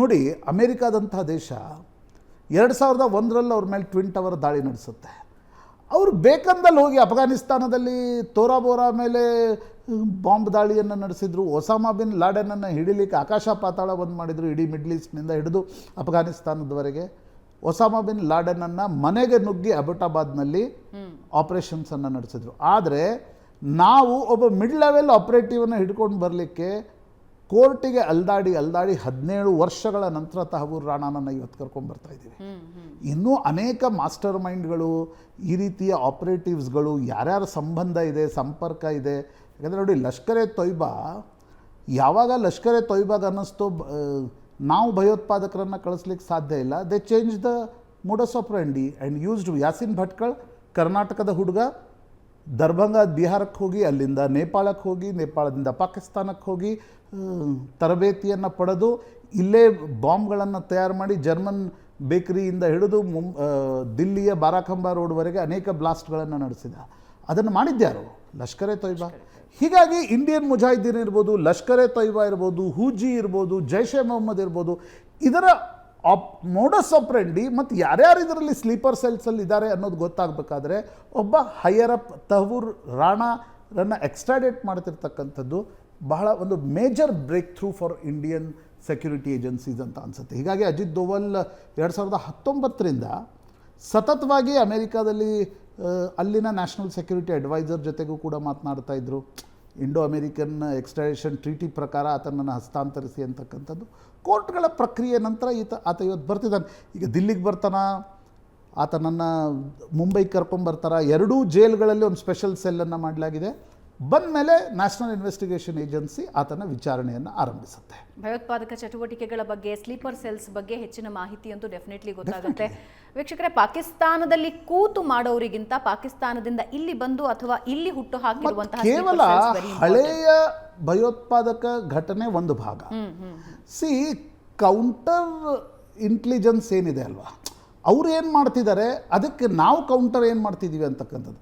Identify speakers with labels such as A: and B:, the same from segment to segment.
A: ನೋಡಿ ಅಮೇರಿಕಾದಂಥ ದೇಶ ಎರಡು ಸಾವಿರದ ಒಂದರಲ್ಲಿ ಅವ್ರ ಮೇಲೆ ಟ್ವಿನ್ ಟವರ್ ದಾಳಿ ನಡೆಸುತ್ತೆ. ಅವರು ಬೇಕಂದಲ್ಲಿ ಹೋಗಿ ಅಫ್ಘಾನಿಸ್ತಾನದಲ್ಲಿ ತೋರಾ ಬೋರಾ ಮೇಲೆ ಬಾಂಬ್ ದಾಳಿಯನ್ನು ನಡೆಸಿದ್ರು ಒಸಾಮಾ ಬಿನ್ ಲಾಡೆನನ್ನು ಹಿಡಿಲಿಕ್ಕೆ ಆಕಾಶ ಪಾತಾಳ ಬಂದ್ ಮಾಡಿದರು ಇಡೀ ಮಿಡ್ಲ್ ಈಸ್ಟ್ನಿಂದ ಹಿಡಿದು ಅಫ್ಘಾನಿಸ್ತಾನದವರೆಗೆ. ಒಸಾಮಾ ಬಿನ್ ಲಾಡೆನನ್ನು ಮನೆಗೆ ನುಗ್ಗಿ ಅಬಟಾಬಾದ್ನಲ್ಲಿ ಆಪರೇಷನ್ಸನ್ನು ನಡೆಸಿದ್ರು. ಆದರೆ ನಾವು ಒಬ್ಬ ಮಿಡ್ ಲೆವೆಲ್ ಆಪರೇಟಿವನ್ನು ಹಿಡ್ಕೊಂಡು ಬರಲಿಕ್ಕೆ ಕೋರ್ಟಿಗೆ ಅಲ್ದಾಡಿ ಅಲ್ದಾಡಿ ಹದಿನೇಳು ವರ್ಷಗಳ ನಂತರ ತಹಬೂರ್ ರಾಣಾನನ್ನು ಇವತ್ತು ಕರ್ಕೊಂಡು ಬರ್ತಾ ಇದ್ದೀವಿ. ಇನ್ನೂ ಅನೇಕ ಮಾಸ್ಟರ್ ಮೈಂಡ್ಗಳು ಈ ರೀತಿಯ ಆಪರೇಟಿವ್ಸ್ಗಳು ಯಾರ್ಯಾರ ಸಂಬಂಧ ಇದೆ ಸಂಪರ್ಕ ಇದೆ. ಯಾಕಂದರೆ ನೋಡಿ ಲಷ್ಕರೆ ತೊಯ್ಬಾ ಯಾವಾಗ ಲಷ್ಕರೆ ತೊಯ್ಬಾಗ ಅನ್ನಿಸ್ತು ನಾವು ಭಯೋತ್ಪಾದಕರನ್ನು ಕಳಿಸ್ಲಿಕ್ಕೆ ಸಾಧ್ಯ ಇಲ್ಲ. They change the modus of operandi and used Yasin Bhatkal ಕರ್ನಾಟಕದ ಹುಡುಗ ದರ್ಭಂಗ ಬಿಹಾರಕ್ಕೆ ಹೋಗಿ ಅಲ್ಲಿಂದ ನೇಪಾಳಕ್ಕೆ ಹೋಗಿ ನೇಪಾಳದಿಂದ ಪಾಕಿಸ್ತಾನಕ್ಕೆ ಹೋಗಿ ತರಬೇತಿಯನ್ನು ಪಡೆದು ಇಲ್ಲೇ ಬಾಂಬ್ಗಳನ್ನು ತಯಾರು ಮಾಡಿ ಜರ್ಮನ್ ಬೇಕರಿಯಿಂದ ಹಿಡಿದು ಮುಂ ದಿಲ್ಲಿಯ ಬಾರಾಖಂಬ ರೋಡ್ವರೆಗೆ ಅನೇಕ ಬ್ಲಾಸ್ಟ್ಗಳನ್ನು ನಡೆಸಿದ. ಅದನ್ನು ಮಾಡಿದ್ದ್ಯಾರು ಲಷ್ಕರೆ ಎ ತೊಯ್ಬಾ. ಹೀಗಾಗಿ ಇಂಡಿಯನ್ ಮುಜಾಹಿದ್ದೀನ್ ಇರ್ಬೋದು ಲಷ್ಕರೆ ಎ ತೊಯ್ಬಾ ಇರ್ಬೋದು ಹೂಜಿ ಇರ್ಬೋದು ಜೈಷ್ ಎ ಮೊಹಮ್ಮದ್ ಇರ್ಬೋದು ಇದರ ಆಪ್ ಮೋಡಸ್ ಆಪ್ರೆಂಡಿ ಮತ್ತು ಯಾರ್ಯಾರು ಇದರಲ್ಲಿ ಸ್ಲೀಪರ್ ಸೆಲ್ಸಲ್ಲಿ ಇದ್ದಾರೆ ಅನ್ನೋದು ಗೊತ್ತಾಗಬೇಕಾದ್ರೆ ಒಬ್ಬ ಹೈಯರ್ ಅಪ್ ತಹವೂರ್ ರಾಣಾರನ್ನು ಎಕ್ಸ್ಟ್ರಾಡೇಟ್ ಮಾಡ್ತಿರ್ತಕ್ಕಂಥದ್ದು ಬಹಳ ಒಂದು major breakthrough for Indian security agencies ಅಂತ ಅನಿಸುತ್ತೆ. ಹೀಗಾಗಿ ಅಜಿತ್ ದೋವಲ್ ಎರಡು ಸಾವಿರದ ಹತ್ತೊಂಬತ್ತರಿಂದ ಸತತವಾಗಿ ಅಮೇರಿಕಾದಲ್ಲಿ ಅಲ್ಲಿನ ನ್ಯಾಷನಲ್ ಸೆಕ್ಯೂರಿಟಿ ಅಡ್ವೈಸರ್ ಜೊತೆಗೂ ಕೂಡ ಮಾತನಾಡ್ತಾ ಇದ್ದರು ಇಂಡೋ ಅಮೆರಿಕನ್ ಎಕ್ಸ್ಟ್ರಾಡೇಷನ್ ಟ್ರೀಟಿ ಪ್ರಕಾರ ಆತನನ್ನು ಹಸ್ತಾಂತರಿಸಿ ಅಂತಕ್ಕಂಥದ್ದು. ಕೋರ್ಟ್ಗಳ ಪ್ರಕ್ರಿಯೆ ನಂತರ ಈತ, ಆತ ಇವತ್ತು ಬರ್ತಿದ್ದಾನೆ. ಈಗ ದಿಲ್ಲಿಗೆ ಬರ್ತಾನ? ಆತನನ್ನು ಮುಂಬೈಗೆ ಕರ್ಕೊಂಬರ್ತಾರ? ಎರಡೂ ಜೈಲ್ಗಳಲ್ಲಿ ಒಂದು ಸ್ಪೆಷಲ್ ಸೆಲ್ಲನ್ನು ಮಾಡಲಾಗಿದೆ. ಬಂದ ಮೇಲೆ ನ್ಯಾಷನಲ್ ಇನ್ವೆಸ್ಟಿಗೇಷನ್ ಏಜೆನ್ಸಿ ಆತನ ವಿಚಾರಣೆಯನ್ನು ಆರಂಭಿಸುತ್ತೆ.
B: ಭಯೋತ್ಪಾದಕ ಚಟುವಟಿಕೆಗಳ ಬಗ್ಗೆ ಸ್ಲೀಪರ್ ಸೆಲ್ಸ್ ಬಗ್ಗೆ ಹೆಚ್ಚಿನ ಮಾಹಿತಿ ಅಂತೂ ಡೆಫಿನೆಟ್ಲಿ ಗೊತ್ತಾಗುತ್ತೆ. ವೀಕ್ಷಕರೇ ಪಾಕಿಸ್ತಾನದಲ್ಲಿ ಕೂತು ಮಾಡೋರಿಗಿಂತ ಪಾಕಿಸ್ತಾನದಿಂದ ಇಲ್ಲಿ ಬಂದು ಅಥವಾ ಇಲ್ಲಿ ಹುಟ್ಟು ಹಾಕಿರುವಂತಹ
A: ಕೇವಲ ಹಳೆಯ ಭಯೋತ್ಪಾದಕ ಘಟನೆ ಒಂದು ಭಾಗ. ಸಿ ಕೌಂಟರ್ ಇಂಟೆಲಿಜೆನ್ಸ್ ಏನಿದೆ ಅಲ್ವಾ? ಅವ್ರು ಏನು ಮಾಡ್ತಿದ್ದಾರೆ? ಅದಕ್ಕೆ ನಾವು ಕೌಂಟರ್ ಏನು ಮಾಡ್ತಿದ್ದೀವಿ ಅಂತಕ್ಕಂಥದ್ದು.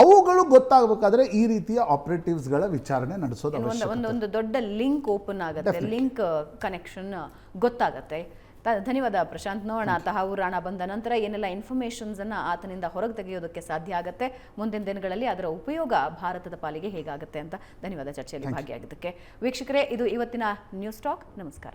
A: ಅವುಗಳು ಗೊತ್ತಾಗಬೇಕಾದ್ರೆ ಈ ರೀತಿಯ ಆಪರೇಟಿವ್ಸ್ಗಳ ವಿಚಾರಣೆ ನಡೆಸೋದು
B: ಒಂದು ದೊಡ್ಡ ಲಿಂಕ್ ಓಪನ್ ಆಗುತ್ತೆ. ಲಿಂಕ್ ಕನೆಕ್ಷನ್ ಗೊತ್ತಾಗತ್ತೆ. ಧನ್ಯವಾದ ಪ್ರಶಾಂತ್. ನೋಡೋಣ ತಹಾವು ರಾಣ ಬಂದ ನಂತರ ಏನೆಲ್ಲ ಇನ್ಫಾರ್ಮೇಷನ್ಸ್ ಅನ್ನ ಆತನಿಂದ ಹೊರಗೆ ತೆಗೆಯೋದಕ್ಕೆ ಸಾಧ್ಯ ಆಗುತ್ತೆ. ಮುಂದಿನ ದಿನಗಳಲ್ಲಿ ಅದರ ಉಪಯೋಗ ಭಾರತದ ಪಾಲಿಗೆ ಹೇಗಾಗುತ್ತೆ ಅಂತ ಧನ್ಯವಾದ ಚರ್ಚೆಯಲ್ಲಿ ಭಾಗಿಯಾಗಿದ್ದಕ್ಕೆ. ವೀಕ್ಷಕರೇ ಇದು ಇವತ್ತಿನ ನ್ಯೂಸ್ ಟಾಕ್ ನಮಸ್ಕಾರ.